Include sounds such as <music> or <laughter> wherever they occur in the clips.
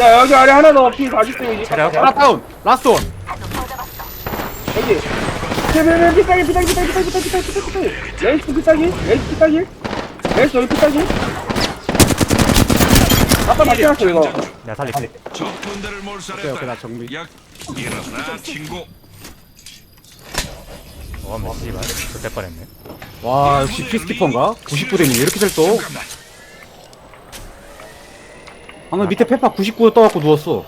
야 여기 아래 하나 더 피 40대 체력? 하나 다운 라스트 원 여기 피피피 피따기 피따기 피따기 피따기 피따기 피따기 피따기 레이스 피따기 레이스 피따기 레이스 여기 피따기 아까 맞지 않았어 이거 내가 살릴게 적군들을 오케이 몰살했다. 오케이 나 정비 약 일어나 친구. 어머 씨발 그때 뻔했네 와 역시 피스키퍼인가? 99대니 왜 이렇게 잘 떠? 방금 밑에 페파 99 떠갖고 누웠어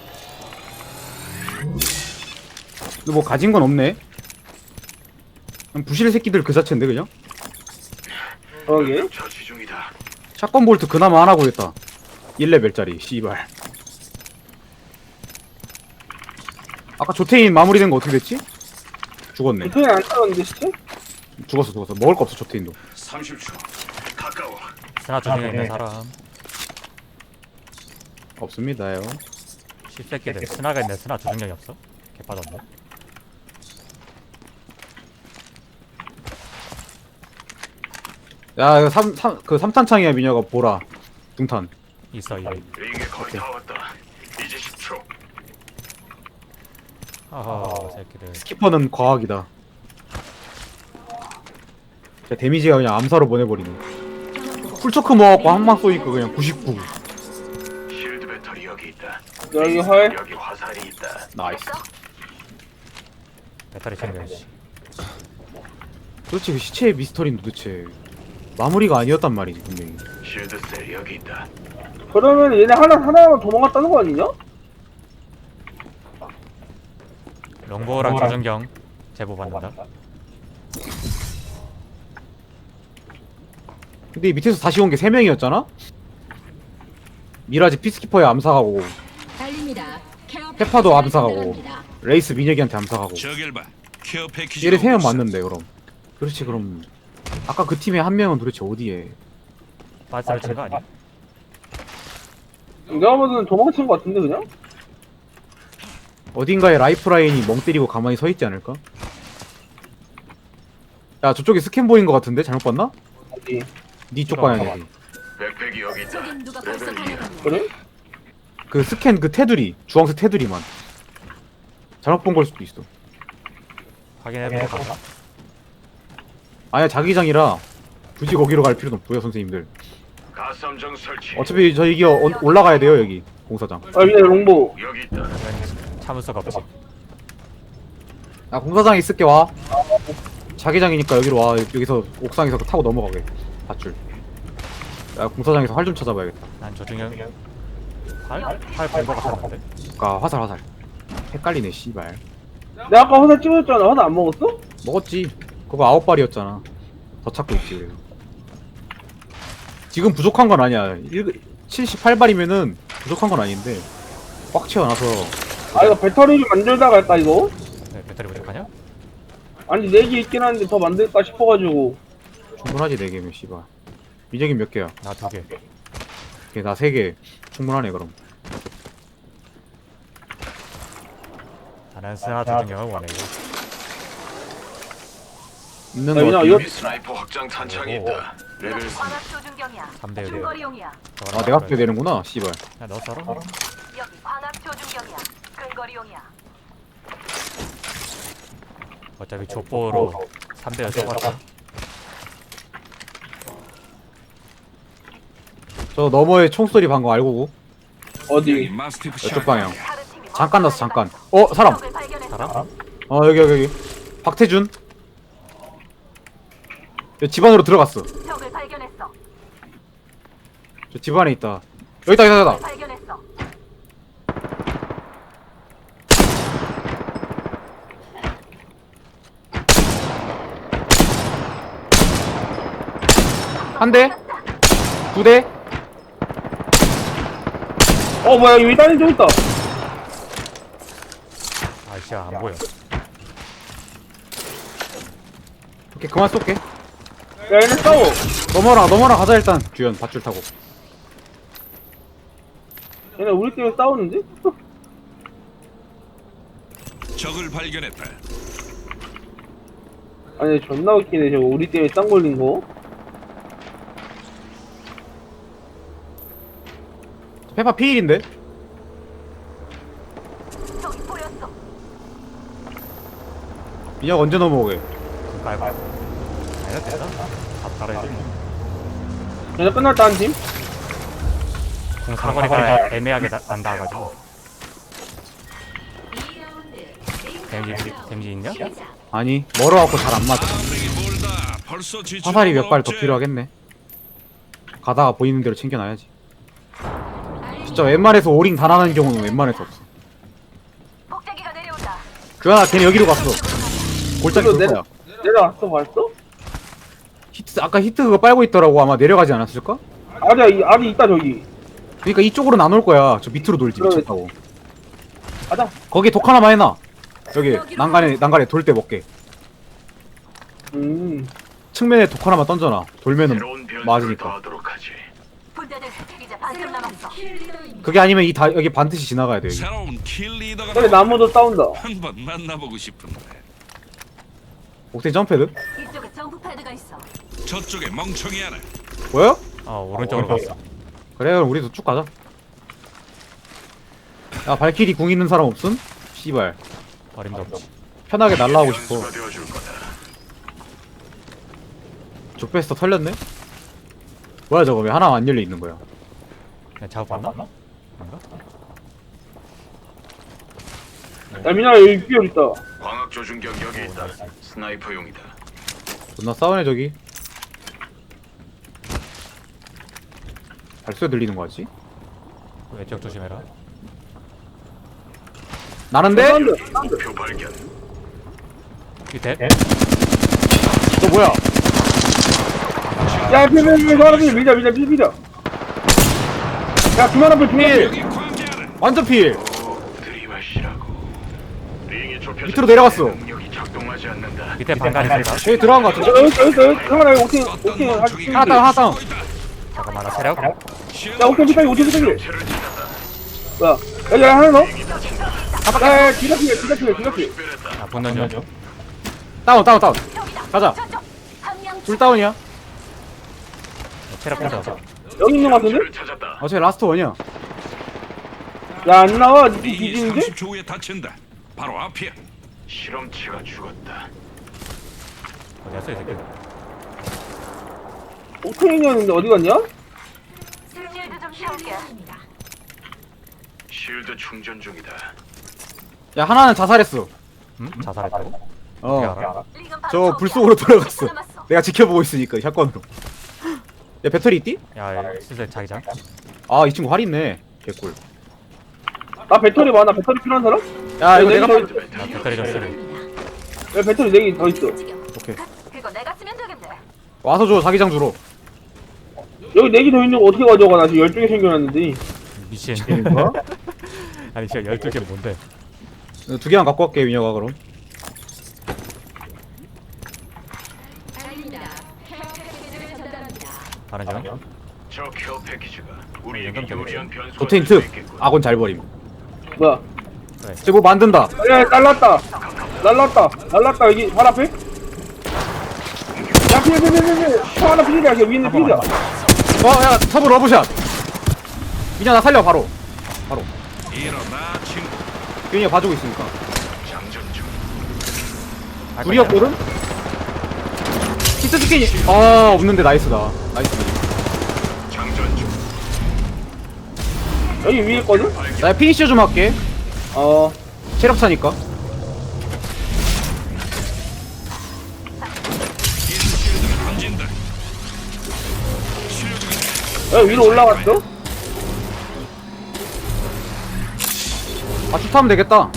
근데 뭐 가진 건 없네 그냥 부실 새끼들 그 자체인데 그냥? 그러게 처치 중이다. 샷건 볼트 그나마 안 하고 있다 1레벨짜리 씨발 아까 조테인 마무리된 거 어떻게 됐지? 죽었네 부통이 안 따랐는데 시체? 죽었어 죽었어 먹을 거 없어 조테인도 30초. 가까워. 스나 조중에 있는 사람 없습니다요. 씹새끼들 스나가 있는데 스나 조중력이 없어? 개빠졌네. 야 이거 3, 3, 그 3탄창이야 미녀가. 보라. 등탄. 있어 이게 이게 거의 다 왔다. 이제 10초. 아하 새끼들. 키퍼는 과학이다. 자 데미지가 그냥 암사로 보내버리네. 풀초크 모아갖고 한방 쏘니까 그냥 99 여기 헐 여기 화살이 있다. 나이스 배터리 챙겨야지 도대체 그 시체의 미스터리는 도대체 마무리가 아니었단 말이지 분명히 쉴드 셀 여기 있다. 그러면 얘네 하나 하나만 도망갔다는 거 아니냐? 롱보랑 조준경 제보 받는다 근데 이 밑에서 다시 온게 3명이었잖아? 미라지 피스키퍼에 암사하고 페파도 암사하고. 레이스 민혁이한테 암사하고 저길 봐. 케어 패키지. 얘네 3명 맞는데 그럼 그렇지 그럼 아까 그 팀의 한 명은 도대체 어디에 빠지를 친거 아니야? 내가 보기엔 도망친 거 같은데 그냥? 어딘가에 라이프라인이 멍 때리고 가만히 서 있지 않을까? 야 저쪽에 스캔 보인 것 같은데 잘못 봤나? 어디 니쪽 방향이지 백팩이 여기 있다. 저긴 누가 벌써 레벨 2. 달려갑니다. 그래? 그 스캔 그 테두리 주황색 테두리만. 잘못 본 걸 수도 있어. 확인해보면 간다 아니야 자기장이라 굳이 거기로 갈 필요는 없고요 선생님들. 가삼정 설치. 어차피 저 여기 어- 올라가야 돼요 여기. 공사장. 아 위에 롱보. 여기 있다. 참을 수가 없지. 아 공사장에 있을게 와. 자기장이니까 여기로 와. 여기서 옥상에서 타고 넘어가게. 밧줄. 야 공사장에서 활 좀 찾아봐야겠다. 난 조중경 활? 활본거 같았는데? 아 화살 화살. 헷갈리네 씨발. 내가 아까 화살 찍어줬잖아. 화살 안 먹었어? 먹었지. 그거 아홉 발이었잖아. 더 찾고 있지. 그래서 지금 부족한 건 아니야. 78발이면은 부족한 건 아닌데 꽉 채워놔서. 아 이거 배터리를 만들다 갈까 이거? 네, 배터리 부족하냐? 아니 4개 있긴 한데 더 만들까 싶어가지고. 충분하지 4개면 씨발. 미적인 몇 개야? 나 두개 오케이 나 3개 충분하네 그럼 나는 스나 조중경을 원해 있는 야, 거 민아, 같아 이거- 스나이퍼 확장 탄창이 오. 있다. 레벨 3. 관악 조준경이야. 3대 1이야 중거리용이야. 아 내가 빼야 되는구나 씨발 야, 너 썰어? 여기 관악 조준경이야. 근거리용이야. 어차피 족보로 3대 1 써봤자 저 너머의 총소리 방금 알고 여기 어디? 이쪽 방향. 잠깐 났어 잠깐. 어 사람. 사람? 어 여기 여기 여기. 박태준. 저 집안으로 들어갔어. 적을 발견했어. 저 집안에 있다. 여기다 여기다 여기다. 발견했어. 한 대, 두 대, 어 뭐야 여기 다른 좀 있다 아이씨 안 보여 오케이 그만 쏠게. 야 얘네 싸워 넘어라 넘어라 가자 일단. 주연 밧줄 타고. 얘네 우리 때문에 싸우는데? 적을 발견했다. 아니 존나 웃기네 저거 우리 때문에 쌍 걸린 거 페파 피일인데? 저기 보였어. 민혁 언제 넘어오게? 가야 되나? 다 달아야지 이제 끝날 다한 팀? 사거리가 애매하게 나- 난다가지고 데미지 데미지 있냐? 아니 멀어갖고 잘 안 맞아 화살이 몇 발 더 필요하겠네 가다가 보이는 대로 챙겨놔야지 진짜 웬만해서 오링 다 나는 경우는 웬만해서 없어. 복제기가 내려온다. 규현아 걔네 여기로 갔어. 골짜기 이거 돌 내려- 거야. 내려왔어 봤어? 히트 아까 히트 그거 빨고 있더라고 아마 내려가지 않았을까? 아니야 이 아직 있다 저기. 그러니까 이쪽으로는 안올 거야. 저 밑으로 돌지 그러네. 미쳤다고. 가자. 거기 독 하나만 해놔. 여기 난간에 난간에 돌 때 먹게. 음. 측면에 독 하나만 던져놔. 돌면은 새로운 변수를 맞으니까. 더하도록 하지. 분대들 남았어. 그게 아니면 이 다 여기 반드시 지나가야 돼. 여기. 새로운 킬 리더가 저기 나무도 싸운다. 한번 만나보고 싶은데 옥테인 점패드? 이쪽에 점프 패드가 있어. 저쪽에 멍청이 하나. 뭐야? 아 오른쪽으로 갔어. 그래 그럼 우리도 쭉 가자. 야 발키리 궁 있는 사람 없음? 씨발 어림도 없지. 편하게 날라오고 싶어. 변수가 되어줄 거다. 족베스터 털렸네? 뭐야 저거 왜 하나 안 열려 있는 거야? 그냥 작업했나? 뭔가? 야 민아 여기 있다. 광학 조준경 여기 있다. 스나이퍼용이다. 존나 싸우네 저기. 발소리 들리는 거 같지? 왼쪽 조심해라. 나는데? 목표 발견. 밑에? 너 뭐야? 야 사람이 밀자 밀자 밀자 밀자. 야 그만. 여기 광대 하나. 완전 필! 밑으로 내려갔어. 밑에 방간이 있다. 저기 들어간 거 같은데? 여기 있어 여기 있어 여기 있어. 형아 여기 멍청이 할- 하나 다운 하나 다운! 잠깐만 나 체력. 야 오케이 비싸게. 체를 찾았다. 뭐야? 여기 하나 더. 야 기가 피해 기가 피해 기가 피해. 아 본전 중. 다운 다운 다운! 가자. 저쪽. 한명 둘 다운이야? 체력 혼자. 여기 있는 거 같은데? 찾았다. 어차피 라스트 원이야. 야 안 나와 니 링이 뒤지는데? 30초 후에 다친다. 바로 앞이야. 실험체가 죽었다. 어디 갔어 이 새끼? 오케이였는데 어디 갔냐? 실드 좀 채울게. 실드 충전 중이다. 야 하나는 자살했어. 응? 자살했다고? 어. 알아? 저. 불속으로. 남았어. 내가 지켜보고 있으니까 샷건으로. 야 배터리 있디? 야, 야 슬슬 자기장. 아 이 친구 활 있네. 개꿀. 나 배터리 많아 배터리 필요한 사람? 야 이거 네, 내가 나 배터리 좀 쓰래. 야 배터리 4개 더 있어 오케이. 그거 내가 쓰면 되겠네. 와서 줘 자기장 주로. 여기 4개 더 있는 거 어떻게 가져가 나 지금 12개 챙겨놨는데 미친. 뭐? <laughs> 아니 진짜 12개 뭔데? 두 개만 갖고 갈게 민혁아 그럼. 달립니다. 케어 패키지를 중. 저 케어 패키지가 우리에게 유리한 변수가 도테인 될수 특. 있겠군. 악원 잘 버림. 뭐야 쟤뭐 만든다. 야 날랐다 날랐다 날랐다 여기 발 앞에 야 피해 피해 피해 피해 형 하나 피해야 여기 위에 있는 피해야 어야 서브 러브샷. 민혁 나 살려 바로. 바로. 일어나 친구. 민혁 봐주고 있으니까. 장전 중. 둘이었거든? 히트 스킨이 아 없는데 나이스다. 나이스. 장전 중. 여기 위에 있거든? 나 피니셔 좀 할게. 어 체력 차니까. 야 위로 올라갔어? 아 슛하면 되겠다.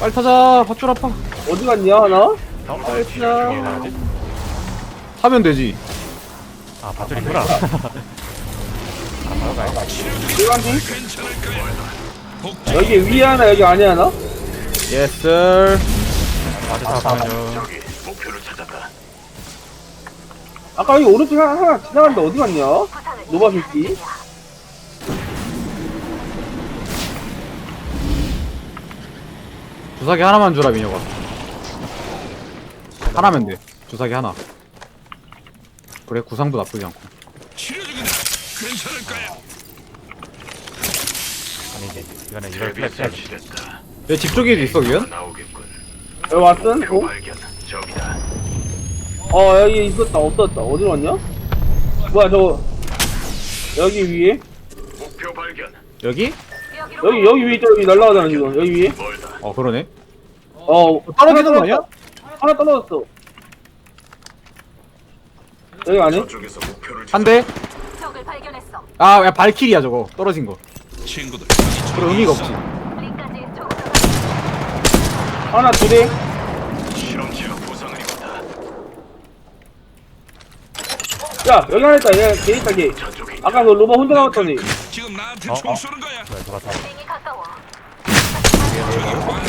빨리 타자. 밧줄 아파. 어디 갔냐 하나? 어? 이게 뭐지? 타면 되지. 아 밧줄 있구나. 아 바로 가야 일반지? 여기 위에 하나 여기 안에 하나? 예스. 저기 목표를 찾았다. 아까 여기 오른쪽 하나, 하나 지나갔는데 어디 갔냐? 노바 새끼 주사기 하나만 주라 민혁아. 하나면 돼. 주사기 하나. 그래 구상도 나쁘지 않고. 치료 중이다. 괜찮을까요? 아니지. 이거는 이걸 플랫. 설치됐다. 얘집 쪽에도 있어 위엔? 나오겠군. 여기 왔음? 표 어? 발견. 저기다. 어 여기 있었다 없었다 어디로 갔냐? 뭐야 저거 여기 위에? 목표 발견. 여기? 여기 여기 위에 있죠 여기 날라가잖아 지금 여기 위에. 어 그러네 어 떨어지는 거 아니야? 하나 떨어졌어 여기? 저쪽에서 목표를 한 대? 적을 발견했어. 아 야, 발키리야 저거 떨어진 거 친구들. 그런 의미가 없지 링까지 조금 하나 실험체가 입었다. 야 여기 하나 있다 얘, 걔 있다 저쪽에 있다. 아까 그 로봇 혼자 남았더니 지금 나한테 어, 총 어. 쏘는 거야. 링이 가까워.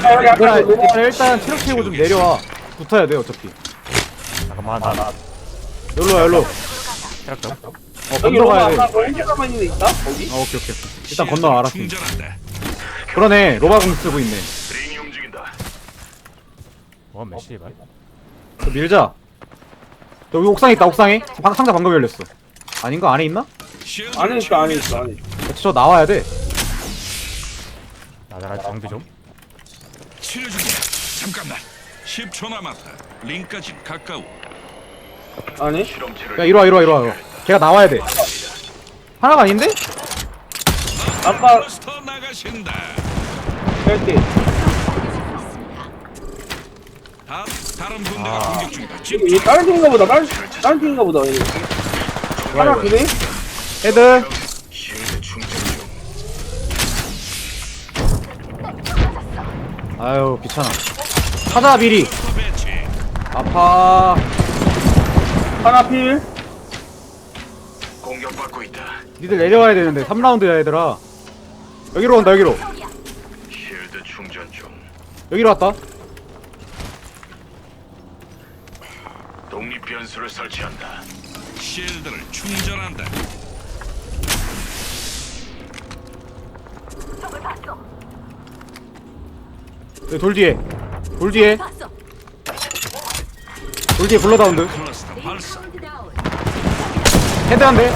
야 여기 얘들아 얘들아 일단 체력 채우고 좀 내려와 붙어야 돼 어차피 잠깐만 나 여기로 와 여기로 체력 좀. 어 여기 로봇 건너가야 돼 아까 그 혼자 남아 있는 데 있다? 거기? 어, 오케이 오케이 일단 건너 알았어 충전한다. 그러네 로바 공 쓰고 있네 링이 움직인다. 뭐 발? 저 밀자 여기 옥상에 있다 옥상에 방, 상자 방금 열렸어 아닌가 안에 있나? 안에 있어 안에 있어 안에 있어 저, 저 나와야 돼 나자라 정비 좀. 치료 중이야. 잠깐만. 10초 남았다. 링까지 가까워. 실험체를 야 이리와 이리와 이리와 걔가 나와야 돼 하나가 아닌데? 아까 버스터 나가신다. 뺄게 다, 다른 분대가 아. 공격 중이다. 얘 집중. 다른 팀인가 보다 다른, 다른 팀인가 보다 얘. 하나 이거. 두대? 헤드 실드 충전 중. 아유 귀찮아 찾아 미리. 아파 하나 필 공격받고 있다. 니들 내려와야 되는데 3라운드야 얘들아 여기로 온다 여기로 충전 중. 여기로 왔다 독립 변수를 설치한다. 실드를 충전한다. 적을 봤어. 여기 돌 뒤에 돌 뒤에. 돌 뒤에 블러다운드. 헤드 한대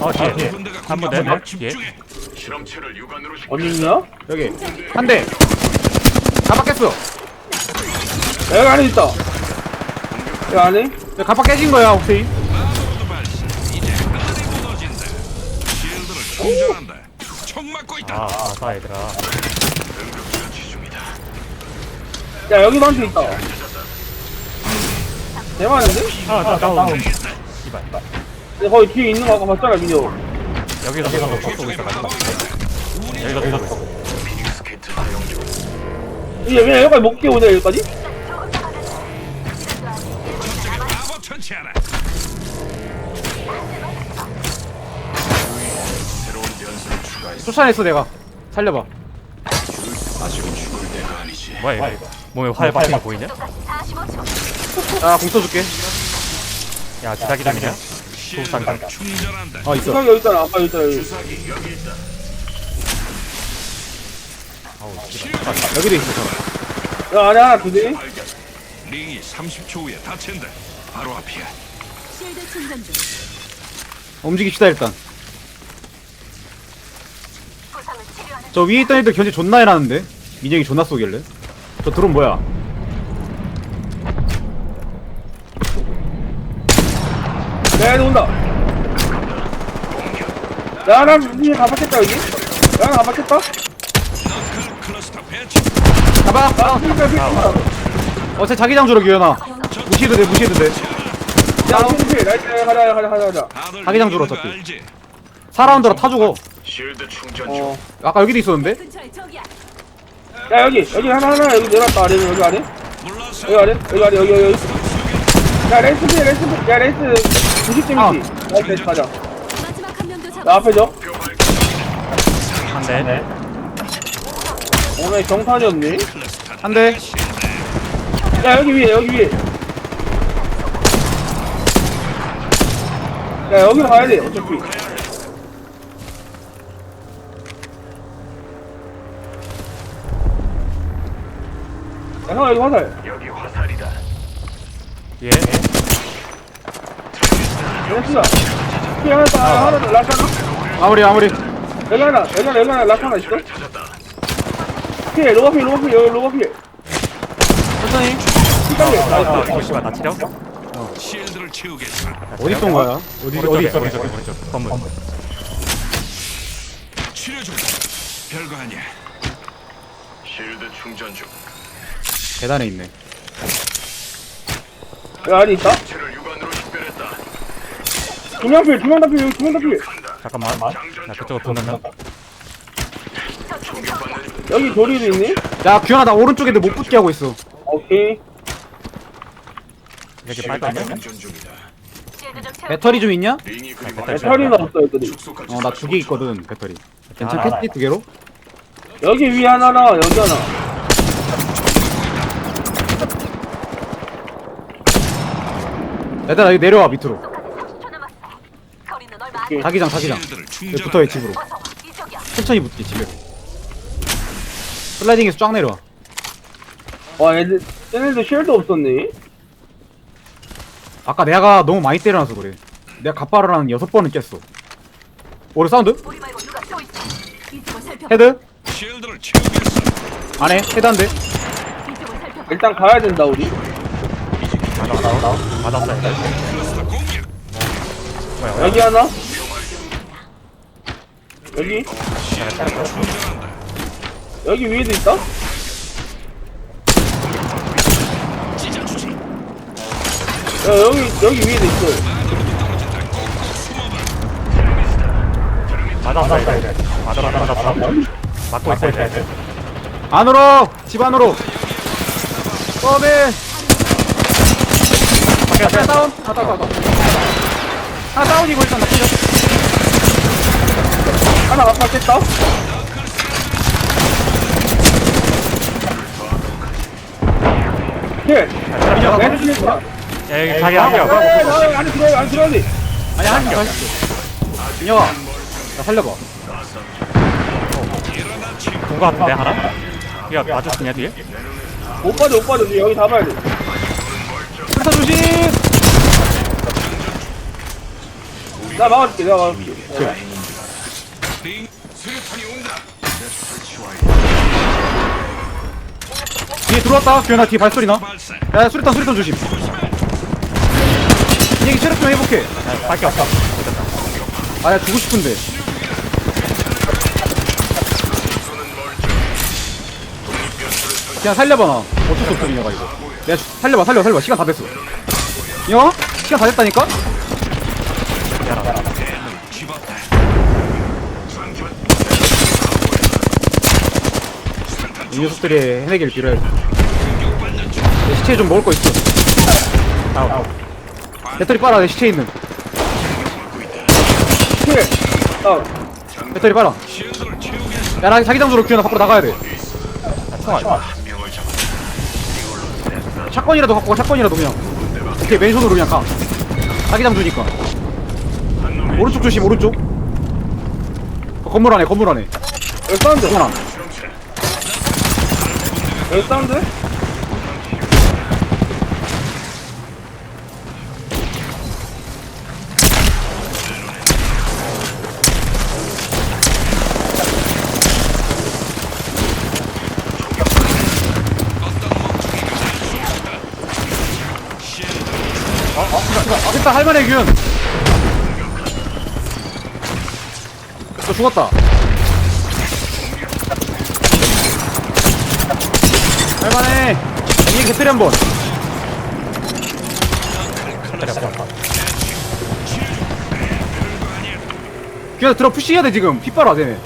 어 뒤에 뒤에. 분대가 한번 공격 내네. 중이다. 뒤에. 집중해. 실험체를 육안으로 어디 있냐? 여기 한대 가박 깼어 여기 안에 있다 여기 안에? 야, 가박 깨진 거야 있다. 아 아싸 얘들아. 야 여기도 한팀 있다 대만인데? 아나 다운. 이발. 근데 거기 뒤에 있는 거 아까 봤잖아 민호 여기서 계속 못 쏘고 있어가지고. 여기서 계속 쏘고. 이게 왜 여기까지 못 끼워오냐 여기까지? 쫓아냈어 내가 살려봐 아직은 죽을 때가 아니지. 뭐야 이거? 몸에 활 박힌 거 보이냐? 45초. 야공 써줄게 야 기사기 중이냐? 실드를 충전한다. 어 있어 주사기 여기 있잖아 아까 여기 있잖아 여기 주사기 여기 있다. 아우 씨발. 여기도 있어 저야 하나 두대 발견. 링이 30초 후에 닫힌다. 바로 앞이야. 실드 충전 중. 움직입시다 일단 저 위에 있던 애들 견제 존나 해놨는데 민혁이 존나 쏘길래 저 드론 뭐야 야 얘들 온다 야 하나 위에 가봤겠다 여기? 야 클러스터 배치. 가봐 아 어제 자기장 주러 기현아 무시해도 돼 무시해도 돼야 필필 나이스 가자 가자 가자 가자 자기장 주러 어차피. 알지? 4라운드라 타 죽어 실드 충전 중. 어 아까 여기도 있었는데 근처에 적이야. 야 여기 여기 하나 하나 여기 내려왔다 아래 여기 아래. 여기 아래 여기 아래 여기 여기 야 레이스 필 레이스 필야 레이스 90점이지 나이스 가자 마지막 한 명도 잡아. 나 앞에 줘 목표 발견. 한 대. 오늘 경탄이었니? 한대 야 여기 위에 여기 위에 야 여기로 가야 돼 어차피 형아 여기 화살 여기 화살이다. 예. 레이스다 피 하나 더 하나 더 라스하나 마무리 마무리 여기 하나 라스 하나 있어 피해 로바 피해 로바 피해 여기 로바 피해 천천히 피딱이 아, 이거 씨발 나 치려? 실드를 채우겠어. 어디 있던 거야? 어디 어디 있어? 오른쪽에 오른쪽 건물 치료 중. 별거 아니야. 실드 충전 중. 계단에 있네 여기 안에 있다. 두명 피해 두명 다 피해 여기 두명 다 잠깐만 나 그쪽으로 붙는다 여기 조리도 있니? 야 규현아 나 오른쪽에 못 붙게 하고 있어 오케이 여기 빨간데? 배터리 좀 있냐? 배터리는 없어 축소까지. 어나 두 개 있거든 배터리 괜찮겠지 두 개로? 여기 위 하나랑 여기 하나 얘들아 여기 내려와 밑으로 30초 남았어. 거리는 얼마 안 오케이. 자기장 자기장 여기 붙어야 충전한다. 집으로. 천천히 붙게 집에 슬라이딩에서 쫙 내려와 와 얘들 얘네들 쉘도 없었네 아까 내가 너무 많이 때려놔서 그래 내가 갑바를 한 여섯 번은 깼어 오른 사운드? 헤드? 안에 헤드 한대. 일단 가야 된다 우리 나오 맞았어 일단 공격. 뭐야 여기 하나? 여기. 여기 위에도 있다? 야 여기 여기 위에도 있어 맞았어 일단 맞아 맞았어 맞고 있어 이제. 안으로! 집 안으로! 꺼내 하나 다운? 하나 다운 다운. 하나 다운이고 일단 나 뛰어. 하나 힐 민혁아 레드 힐야 여기 자기 한 명 안에 들어야 안에 들어야 돼 아니 했어 민혁아 나 살려봐. 본거 같은데 하나? 야 맞았냐 뒤에? 못 빠져 못 빠져. 여기 잡아야 돼 술사 조심. 나 막아줄게 내가 막아줄게. 뒤에 들어왔다 규현아 뒤에 발소리 나야 발사. 수리탄 수리탄 조심. 이 얘기 체력 좀 회복해 야 밖에 없어. 아 야 주고 싶은데. 그냥 살려봐 나. 어쩔 수 없어 민혁아 이거 내가 주- 살려봐 살려 살려 시간 다 됐어. 민혁아 시간 다 됐다니까. 이 녀석들이 해내기를 빌어야 내 시체 좀 먹을 거 있어. 다운 배터리 빨아 내 시체 있는. 힐 다운 배터리 빨아. 야나 자기장소로 규현아 밖으로 나가야 돼. 총알 샷건이라도 갖고 가 샷건이라도 그냥. 이렇게 맨손으로 그냥 가. 자기장 주니까. 오른쪽 조심 오른쪽. 어, 건물 안에 건물 안에. 여기 사운드. 하나. 여기 사운드 됐다 할만해 규현. 너 죽었다. 할만해. 이 개트리 한번. 규현 들어 푸시해야 돼 지금. 피 빨아 쟤네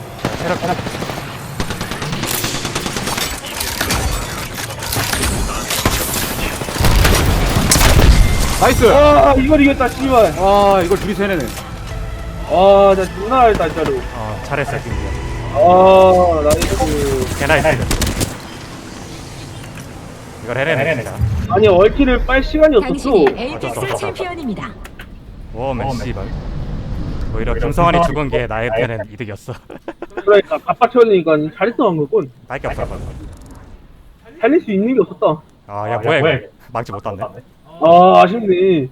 나이스. 아 이걸 이겼다 씨발. 아 이걸 둘이서 해내네. 아나 존나 알다 진짜로. 어 잘했어 김기현 아 나이스. 개나이스. 이걸 해내네 진짜. 아니 얼티를 빨 시간이 없었어. 당신이 어쩔 수 에이펙스 없어. 챔피언입니다. 워맨 씨발. 오히려 김성환이 죽은 게 나의 편은 이득이었어. 그러니까 갑박 채워니까 잘했어 한 거군. 밖에 없었거든 살릴 수 있는 게 없었다. 아야 뭐야 이거 망치 못 땄네 아 아쉽네